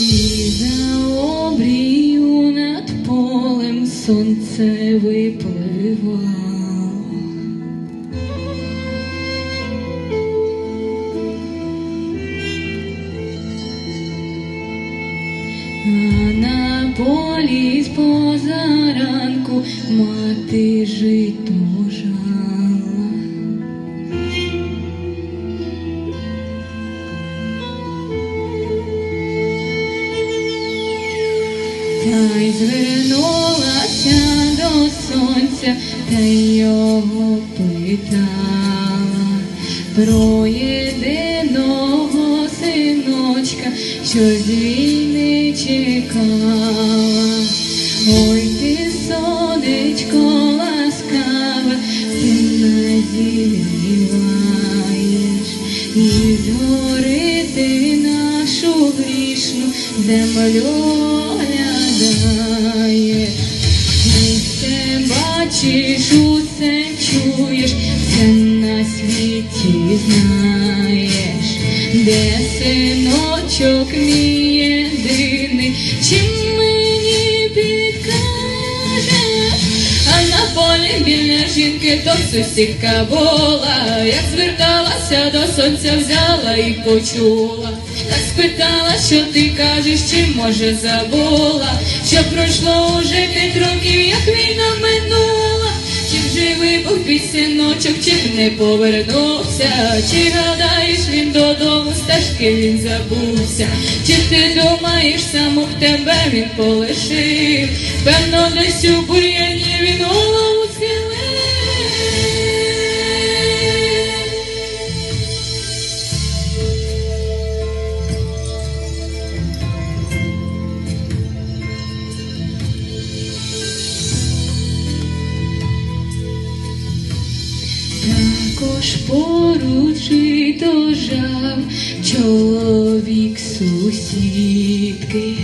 І за обрію над полем сонце випливало. А на полі з позаранку мати жито жала. Та й звернулася до сонця та й його питала про єдиного синочка, що з війни чекала. Ой, ти сонечко ласкаве, сина зігріваєш, і згорити нашу грішну землю бачиш, усе чуєш, все на світі знаєш, де синочок мій єдиний, чим мені підкажеш, а на полі біля жінки то сусідка була, як зверталася до сонця, взяла і почула. Так спитала, що ти кажеш, чи може забула, що пройшло уже п'ять років, як війна минула, чи живий був твій синочок, чи не повернувся, чи гадаєш він додому, стежки він забувся, чи ти думаєш, саму тебе він полишив, певно, десь у бур'яні він голову Також поруч і дожав чоловік сусідки,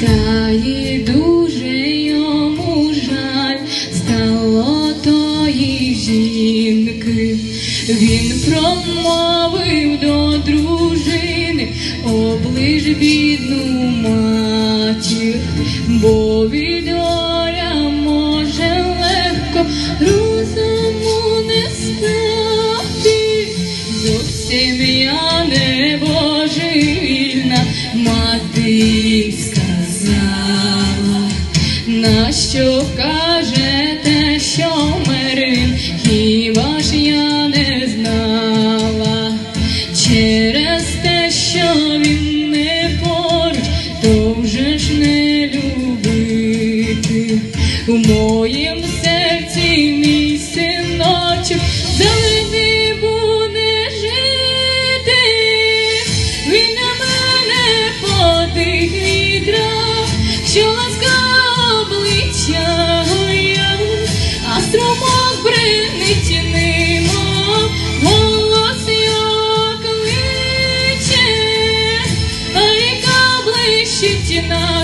та й дуже йому жаль стало тої жінки. Він промовив до дружини, оближ бідну матір, бо від горя може легко розуму не стати. Зовсім я не божевільна, мати сказала, на що кажете, що мер він, хіба ж я не знала, через те, що він не поруч, то вже ж не любити. У моїм блищить на